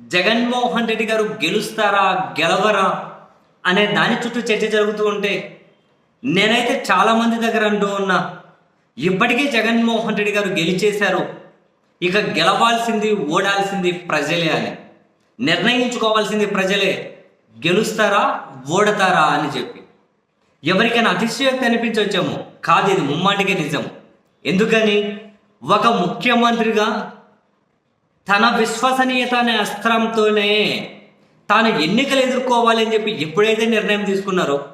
జగన్మోహన్ రెడ్డి గారు గెలుస్తారా గెలవరా అనే దాని చుట్టూ చర్చ జరుగుతూ ఉంటే నేనైతే చాలా మంది దగ్గర అంటూ ఉన్నా ఇప్పటికే జగన్మోహన్ రెడ్డి గారు గెలిచేశారు. ఇక గెలవాల్సింది ఓడాల్సింది ప్రజలే అని. నిర్ణయించుకోవాల్సింది ప్రజలే గెలుస్తారా ఓడతారా అని చెప్పి. ఎవరికైనా అతిశయోక్తి అనిపించవచ్చేమో కాదు ఇది ముమ్మాటికే నిజం. ఎందుకని? ఒక ముఖ్యమంత్రిగా తన విశ్వసనీయత అనే అస్త్రంతోనే తాను ఎన్నికలు ఎదుర్కోవాలి అని చెప్పి ఎప్పుడైతే నిర్ణయం తీసుకున్నారో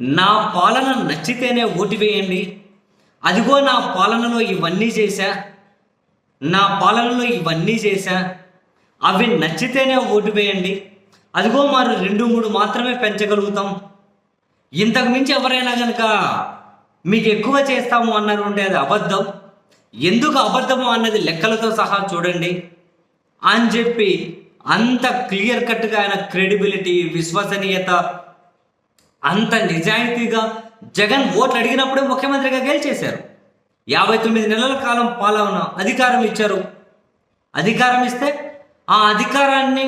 నా పాలన నచ్చితేనే ఓటు వేయండి. అదిగో నా పాలనలో ఇవన్నీ చేశా. నా పాలనలో ఇవన్నీ చేశా. అవి నచ్చితేనే ఓటు వేయండి. అదిగో మరి రెండు మూడు మాత్రమే పెంచగలుగుతాం. ఇంతకు మించి ఎవరైనా కనుక మీకు ఎక్కువ చేస్తాము అన్నారు అంటే అది అబద్ధం. ఎందుకు అబద్ధము అన్నది లెక్కలతో సహా చూడండి అని చెప్పి అంత క్లియర్ కట్గా ఆయన క్రెడిబిలిటీ విశ్వసనీయత అంత నిజాయితీగా జగన్ ఓట్లు అడిగినప్పుడే ముఖ్యమంత్రిగా గెలిచేశారు. యాభై తొమ్మిది నెలల కాలం పాలన అధికారం ఇచ్చారు. అధికారం ఇస్తే ఆ అధికారాన్ని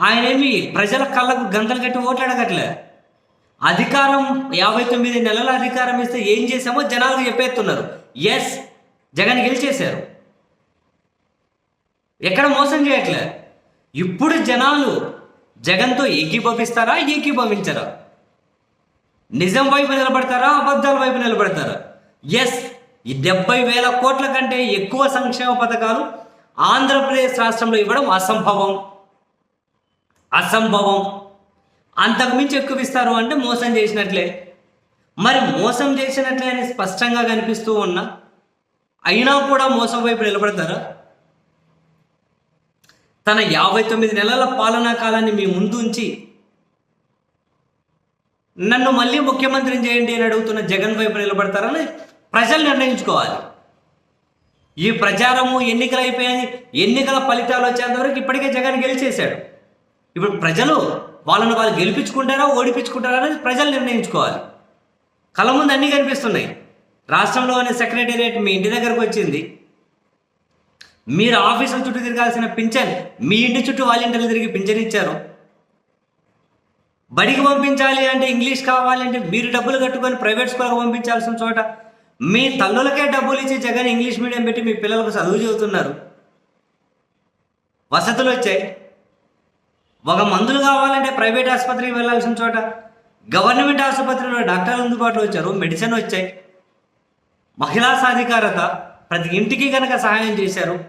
ఆయనేమి ప్రజల కళ్ళకు గంతలు కట్టి ఓట్లు అడగట్లే. అధికారం యాభై తొమ్మిది నెలల అధికారం ఇస్తే ఏం చేశామో జనాలకు చెప్పేస్తున్నారు. ఎస్ జగన్ గెలిచేశారు. ఎక్కడ మోసం చేయట్లే. ఇప్పుడు జనాలు జగన్తో ఏకీభవిస్తారా ఏకీభవించరా? నిజం వైపు నిలబడతారా అబద్ధాల వైపు నిలబడతారా? ఎస్ ఈ డెబ్బై వేల కోట్ల కంటే ఎక్కువ సంక్షేమ పథకాలు ఆంధ్రప్రదేశ్ రాష్ట్రంలో ఇవ్వడం అసంభవం. అసంభవం. అంతకుమించి ఎక్కువ ఇస్తారు అంటే మోసం చేసినట్లే. మరి మోసం చేసినట్లే అని స్పష్టంగా కనిపిస్తూ ఉన్నా అయినా కూడా మోసం వైపు నిలబడతారా? తన యాభై తొమ్మిది నెలల పాలనా కాలాన్ని మీ ముందు ఉంచి నన్ను మళ్ళీ ముఖ్యమంత్రిని చేయండి అని అడుగుతున్న జగన్ వైపు నిలబడతారని ప్రజలు నిర్ణయించుకోవాలి. ఈ ప్రచారము ఎన్నికలు అయిపోయాయి ఎన్నికల ఫలితాలు వచ్చేంతవరకు ఇప్పటికే జగన్ గెలిచేశాడు. ఇప్పుడు ప్రజలు వాళ్ళని వాళ్ళు గెలిపించుకుంటారా ఓడిపించుకుంటారా అనేది ప్రజలు నిర్ణయించుకోవాలి. కళ్ళ ముందు అన్నీ కనిపిస్తున్నాయి. రాష్ట్రంలోని సెక్రటేరియట్ మీ ఇంటి దగ్గరకు వచ్చింది. మీరు ఆఫీసుల చుట్టూ తిరగాల్సిన పింఛన్ మీ ఇంటి చుట్టూ వాళ్ళ ఇంటికి తిరిగి పింఛన్ ఇచ్చారు. బడికి పంపించాలి అంటే ఇంగ్లీష్ కావాలంటే మీరు డబ్బులు కట్టుకొని ప్రైవేట్ స్కూల్కి పంపించాల్సిన చోట మీ తల్లులకే డబ్బులు ఇచ్చి జగన్ ఇంగ్లీష్ మీడియం పెట్టి మీ పిల్లలకు చదువు చెబుతున్నారు వసతులు వచ్చాయి. ఒక మందులు కావాలంటే ప్రైవేట్ ఆసుపత్రికి వెళ్ళాల్సిన చోట గవర్నమెంట్ ఆసుపత్రిలో డాక్టర్లు అందుబాటులో వచ్చారు. మెడిసిన్ వచ్చాయి. మహిళా సాధికారత ప్రతి ఇంటికి కనుక సహాయం చేశారు.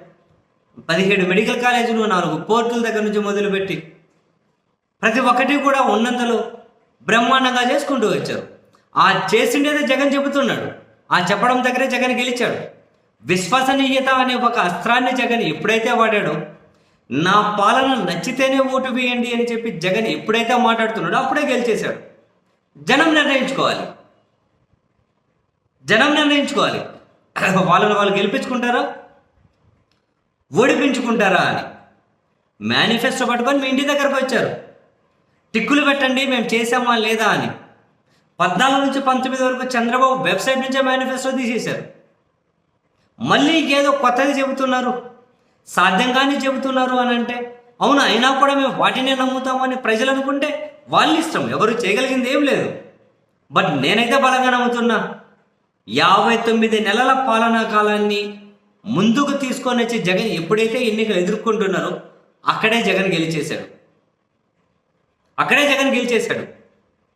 పదిహేడు మెడికల్ కాలేజీలు నాలుగు పోర్టుల దగ్గర నుంచి మొదలుపెట్టి ప్రతి ఒక్కటి కూడా ఉన్నంతలో బ్రహ్మాండంగా చేసుకుంటూ వచ్చారు. ఆ చేసిండేదే జగన్ చెబుతున్నాడు. ఆ చెప్పడం దగ్గరే జగన్ గెలిచాడు. విశ్వసనీయత అనే ఒక అస్త్రాన్ని జగన్ ఎప్పుడైతే వాడాడో నా పాలన నచ్చితేనే ఓటు వేయండి అని చెప్పి జగన్ ఎప్పుడైతే మాట్లాడుతున్నాడో అప్పుడే గెలిచేశాడు. జనం నిర్ణయించుకోవాలి. జనం నిర్ణయించుకోవాలి. వాళ్ళని వాళ్ళు గెలిపించుకుంటారా? ఓడిపించుకుంటారా అని. మేనిఫెస్టో పట్టుకొని మీ ఇంటి దగ్గరకు వచ్చారు. టిక్కులు పెట్టండి మేము చేసామా లేదా అని. పద్నాలుగు నుంచి పంతొమ్మిది వరకు చంద్రబాబు వెబ్సైట్ నుంచే మేనిఫెస్టో తీసేశారు. మళ్ళీ ఇంకేదో కొత్తది చెబుతున్నారు. సాధ్యం కానీ చెబుతున్నారు అని అంటే అవును? అయినా కూడా మేము వాటినే నమ్ముతామని ప్రజలు అనుకుంటే వాళ్ళ ఇష్టం ఎవరు చేయగలిగింది ఏం లేదు. బట్ నేనైతే బలంగా నమ్ముతున్నా. యాభై తొమ్మిది నెలల పాలనా కాలాన్ని ముందుకు తీసుకొని వచ్చి జగన్ ఎప్పుడైతే ఎన్నికలు ఎదుర్కొంటున్నారో అక్కడే జగన్ గెలిచేశాడు. అక్కడే జగన్ గెలిచేశాడు.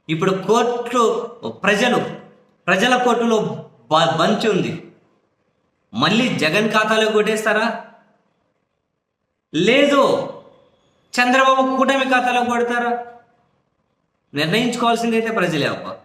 ఇప్పుడు కోర్టు ప్రజలు ప్రజల కోర్టులో బంచ్ ఉంది. మళ్ళీ జగన్ ఖాతాలో కొట్టేస్తారా? లేదు చంద్రబాబు కూటమి ఖాతాలో కొడతారా? నిర్ణయించుకోవాల్సిందైతే ప్రజలే అబ్బా.